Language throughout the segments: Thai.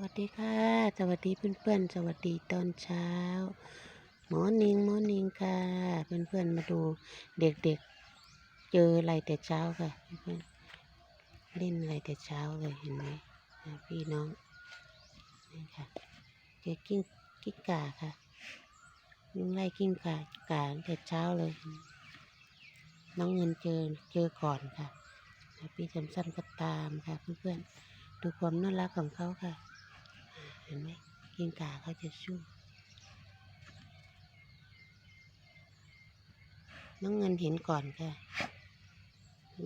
วัสดีค่ะ สวัสดีเพื่อนๆ สวัสดีตอนเช้า หมอนิงหมอนิงค่ะ เพื่อนๆ มาดูเด็กๆ เจออะไรแต่เช้าค่ะ เพื่อนๆ เล่นอะไรแต่เช้าเลยเห็นไหมพี่น้อง นี่ค่ะเจอกิ้งกิ้งก่าค่ะวิ่งไล่กิ้งก่าก่าแต่เช้าเลย น้องเงินเจอเจอก่อนค่ะพี่จำสั้นก็ตามค่ะเพื่อนๆ ดูความน่ารักของเขาค่ะ เห็นไหมกิ้งก่าเขาจะสู้น้องเงินเห็นก่อนค่ะ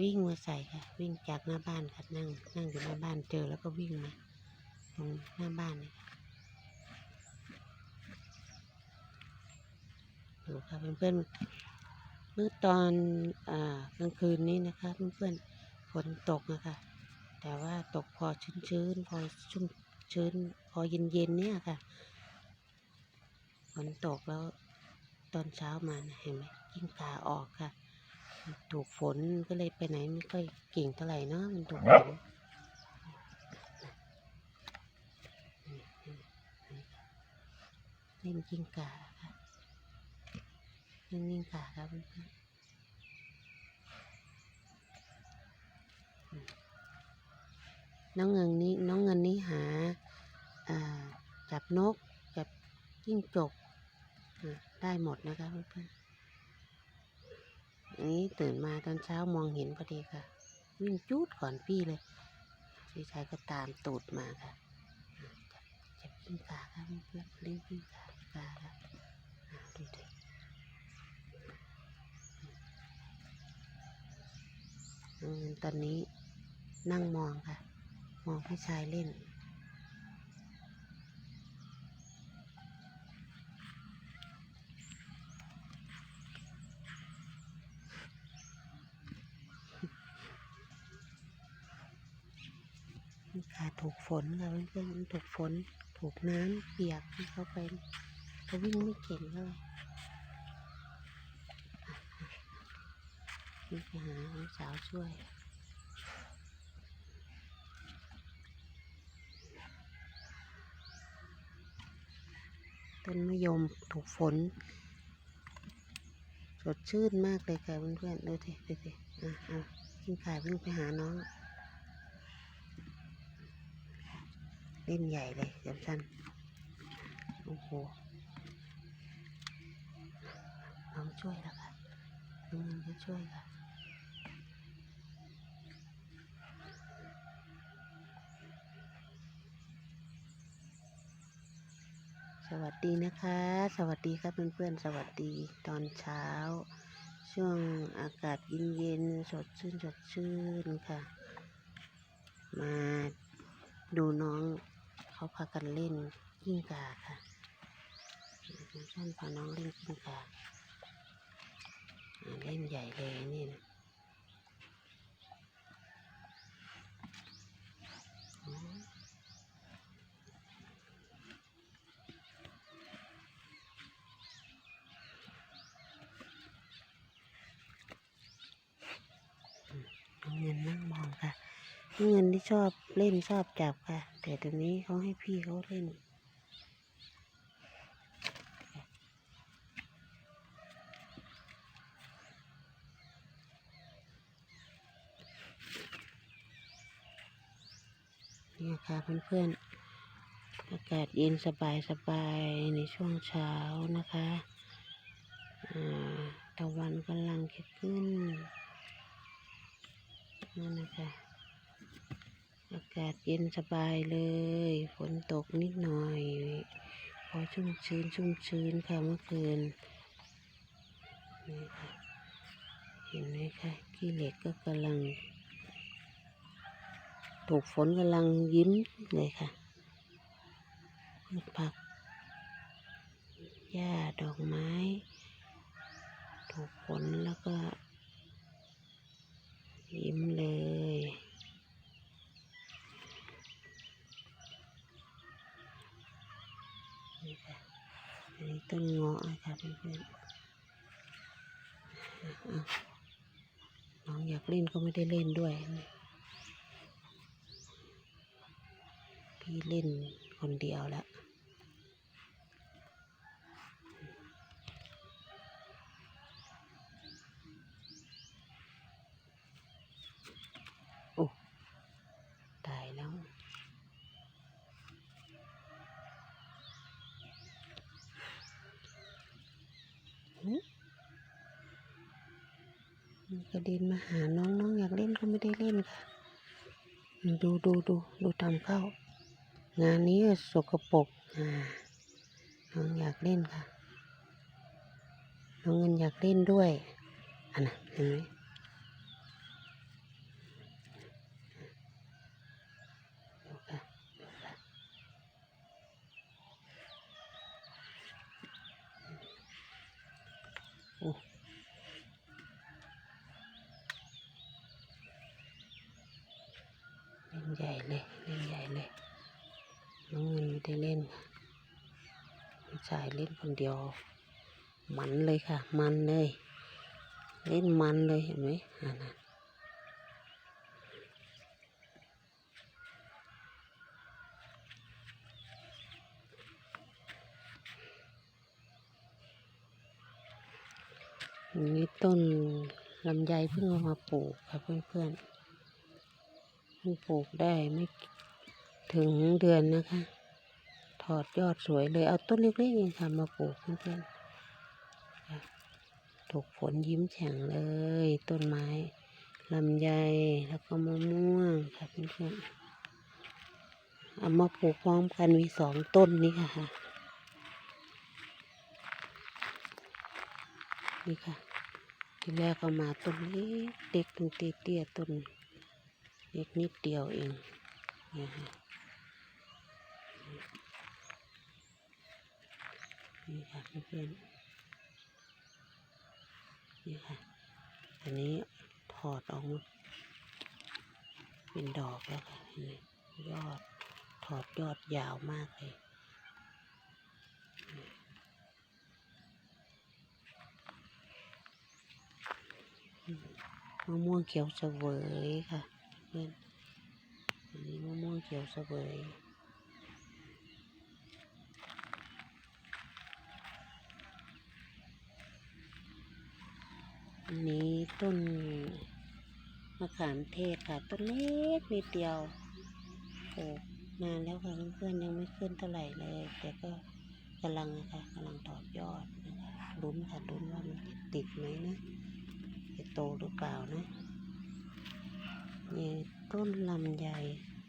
วิ่งมาใส่ค่ะ วิ่งจากหน้าบ้านค่ะนั่ง นั่งอยู่หน้าบ้านเจอแล้วก็วิ่งมาตรงหน้าบ้านเลยค่ะดูค่ะเพื่อนๆเมื่อตอนอกลางคืนนี้นะคะเพื่อนๆฝนตกนะคะแต่ว่าตกพอชื้นๆพอชุ่ม ชื้นพอเย็นๆเนี่ยค่ะฝนตกแล้วตอนเช้ามานะเห็นไหมกิ้งก่าออกค่ะ ถูกฝนก็เลยไปไหนไม่ค่อยเก่งเท่าไหร่เนาะมันถูกฝนเล่นกิ้งก่าค่ะเล่นกิ้งก่าครับเพื่อนๆน้องเงินนี้น้องเงินนี้หาอ่า จับนก จับจิ้งจก ได้หมดนะคะเพื่อนๆอันนี้ตื่นมาตอนเช้ามองเห็นพอดีค่ะ วิ่งจูดก่อนพี่เลย พี่ชายก็ตามตูดมาค่ะ จับจับกิ้งกาค่ะเพื่อนๆเล่นกิ้งกากาค่ะดูดิตอนนี้นั่งมองค่ะ มองพี่ชายเล่น ค่ะถูกฝนค่ะเพื่อนๆถูกฝน ถูกน้ำเปียกที่เขาไปเขาวิ่งไม่เก่งเลยนี่ไปหาน้องสาวช่วยต้นมะยมถูกฝน สดชื่นมากเลยค่ะเพื่อนๆดูสิดูสิอะเอะกินขายวิ่งไปหาน้อง เล่นใหญ่เลยจำสั้นโอ้โหน้องช่วยแล้วค่ะน้องก็ช่วยค่ะสวัสดีนะคะ สวัสดีครับเพื่อนๆ สวัสดีตอนเช้า ช่วงอากาศเย็นๆ สดชื่นสดชื่นค่ะ มาดูน้อง เขาพากันเล่นกิ้งก่าค่ะท่านพาน้องเล่นกิ้งก่าเล่นใหญ่เลยนี่นะเงินนั่งมองค่ะ เงินที่ชอบเล่นชอบจับค่ะ แต่ตอนนี้เขาให้พี่เขาเล่นเนี่ยค่ะเพื่อนๆ อากาศเย็นสบายสบายๆในช่วงเช้านะคะตะวันกำลังจะขึ้นนั่นนะคะากาศเย็นสบายเลย ฝนตกนิดหน่อย พอชุ่มชื้นชุ่มชื้นค่ะเมื่อคืนนี่ค่ะเห็นไหมคะขี้เหล็กก็กำลัง ถูกฝนกำลังยิ้มเลยค่ะพืชผักหญ้าดอกไม้ ถูกฝนแล้วก็ยิ้มเลย นี่ค่ะอันนี้ต้นเงาะนะคะเพื่อนๆน้องอยากเล่นก็ไม่ได้เล่นด้วย พี่ที่เล่นคนเดียวแล้ว โอ้ ตายแล้ว หึมัน กระเด็นมาหาน้องน้องอยากเล่นก็ไม่ได้เล่นค่ะ ดูดูดูดูทำเข้า งานนี้ก็สกปรกอ่าน้องอยากเล่นค่ะ น้องเงินอยากเล่นด้วย อันน่ะเห็นไหมดูค่ะดูค่ะโอ้เล่ นใหญ่เลยเล่นใหญ่เลยน้องเงินไม่ได้เล่นค่ชายเล่นคนเดียว มันเลยค่ะ มันเลย เล่นมันเลยเห็นไหมอ่านะอันนี้ต้นลำไยเพิ่งเอามาปลูกค่ะเพื่อนๆ พิ่งปลูกได้ไม่ถึงเดือนนะคะ ถอดยอดสวยเลยเอาต้นเล็กๆเองค่ะมาปลูกเพื่อนๆถูกฝนยิ้มแฉ่งเลย ต้นไม้ลำไยแล้วก็มะม่วงค่ะเพื่อนๆเอามาปลูกพร้อมกันมีสองต้นนี้ค่ะนี่ค่ะที่แรกเอามาต้นเล็กเด็กต้นเตี้ยๆต้น ล็กนิดเดียวเองเนี่ยค่ะนี่ค่ะเพื่อนๆนี่ค่ะ อันนี้ถอดออกมาเป็นดอกแล้วค่ะนไหมยอดถอดยอดยาวมากเลยมะม่วงเขียวเสวยค่ะ เพื่อนอันนี้มะม่วงเขียวเสวยอันนี้ต้นมะขามเทศค่ะ ต้นเล็กนิดเดียวปลูกนานแล้วค่ะเพื่อนๆยังไม่ขึ้นเท่าไหร่เลย แต่ก็กำลังอะค่ะกำลังถอดยอดนะคะลุ้นค่ะลุ้นว่ามันติดไหมนะจะโตหรือเปล่านะ นี่ต้นลำไย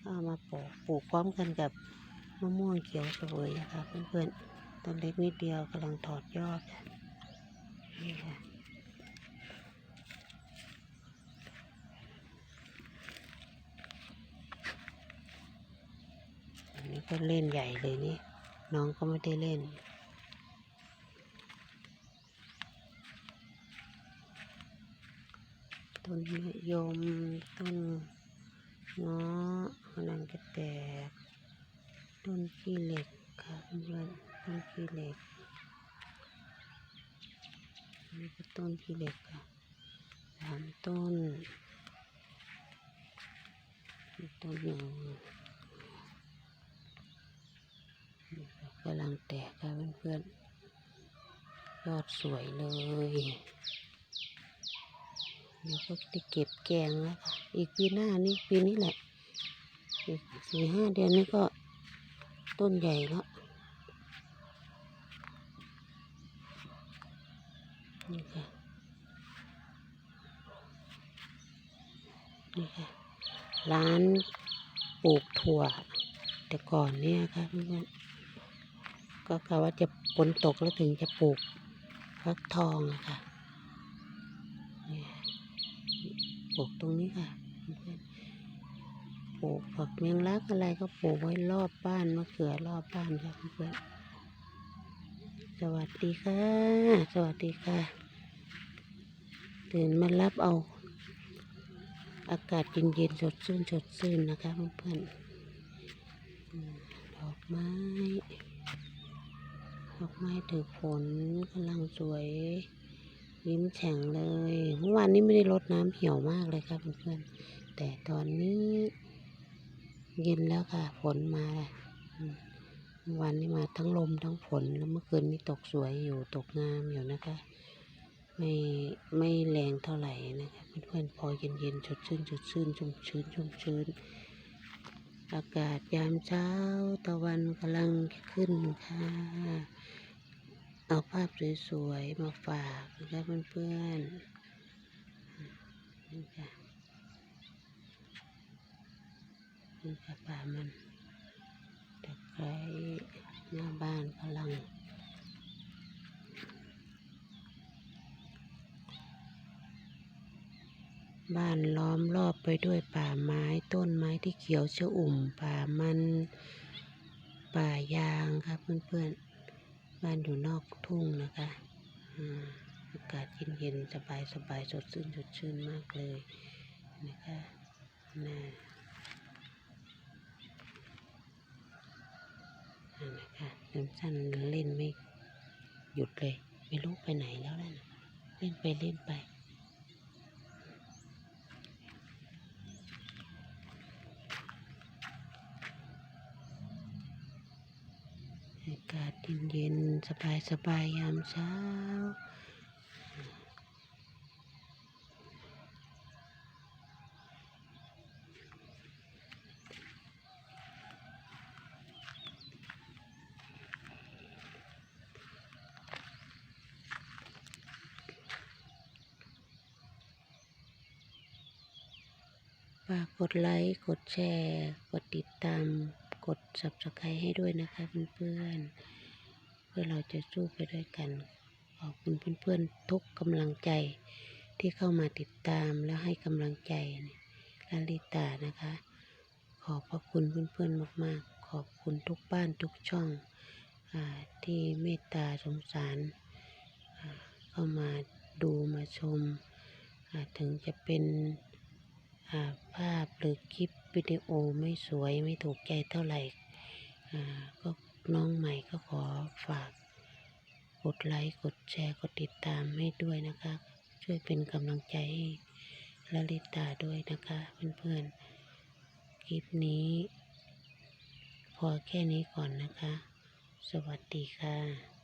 ก็เอามาปลูกปลูกพร้อมกันกับมะม่วงเขียวสวยนะคะเพื่อนๆต้นเล็กนิดเดียวกำลังถอดยอดนี่ค่ะอันนี้ก็เล่นใหญ่เลยนี่น้องก็ไม่ได้เล่น ต้นมะยม ต้นเงาะกำลังจะแตก ต้นขี้เหล็กค่ะเพื่อนต้นขี้เหล็กนี่ก็ต้นขี้เหล็กค่ะสามต้นต้นหนึ่งกำลังแตกค่ะเพื่อนๆยอดสวยเลย เดี๋ยวก็จะเก็บแกงแล้วค่ะอีกปีหน้านี่ปีนี้แหละอีกสี่ห้าเดือนนี้ก็ต้นใหญ่แล้วนี่ค่ะนี่ค่ะ ร้านปลูกถั่ว แต่ก่อนเนี่ยค่ะเพื่อนก็กะว่าจะฝนตกแล้วถึงจะปลูกฟักทองอะค่ะเนี่ย ปลูกตรงนี้ค่ะปลูกผักเมียงลักอะไรก็ปลูกไว้รอบบ้านมะเขือรอบบ้านค่ะเพื่อนสวัสดีค่ะ สวัสดีค่ะ ตื่นมารับเอา อากาศเย็นๆสดชื่นสดชื่นนะคะเพื่อนดอกไม้ ดอกไม้ถือผลกำลังสวย ยิ้มแฉ่งเลย เมื่อวานนี้ไม่ได้รดน้ำเหี่ยวมากเลยครับเพื่อนๆ แต่ตอนนี้เย็นแล้วค่ะ ฝนมาแล้วอืมวันนี้มาทั้งลมทั้งฝน แล้วเมื่อคืนนี้ตกสวยอยู่ตกงามอยู่นะคะ ไม่ไม่แรงเท่าไหร่นะคะเพื่อนๆ พอเย็นๆสดชื่นสดชื่นชุ่มชื้นชุ่มชื้นอากาศยามเช้าตะวันกำลังขึ้นค่ะ เอาภาพสวยๆ มาฝากนะคะเพื่อนๆนี่ค่ะนี่ค่ะป่ามันตะไคร้หน้าบ้านกำลังบ้านล้อมรอบไปด้วยป่าไม้ต้นไม้ที่เขียวชอุ่ม ป่ามัน ป่ายางครับเพื่อนๆ บ้านอยู่นอกทุ่งนะคะอากาศเย็นๆสบายๆสดชื่นสดชื่นมากเลยนะคะน่านะคะน้ำสั้นเล่นไม่หยุดเลย ไม่รู้ไปไหนแล้วนะเล่นไปเล่นไป อากาศ เย็นๆ สบายๆยยามเช้า ฝากกดไลค์ กดแชร์ กดติดตาม กด subscribe ให้ด้วยนะคะเพื่อนๆ พื่อเราจะสู้ไปด้วยกัน ขอบคุณเพื่อนๆทุกกำลังใจที่เข้ามาติดตามและให้กำลังใจลาลิตานะคะ ขอบพระคุณเพื่อนๆมากๆ ขอบคุณทุกบ้านทุกช่องอที่เมตตาสงสารเข้ามาดูมาชม ถึงจะเป็นาภาพหรือคลิปวิดีโอไม่สวยไม่ถูกใจเท่าไหร่ก็ น้องใหม่ก็ขอฝากกดไลค์กดแชร์กดติดตามให้ด้วยนะคะ ช่วยเป็นกำลังใจให้ลลิตาด้วยนะคะเพื่อนๆ คลิปนี้ พอแค่นี้ก่อนนะคะ สวัสดีค่ะ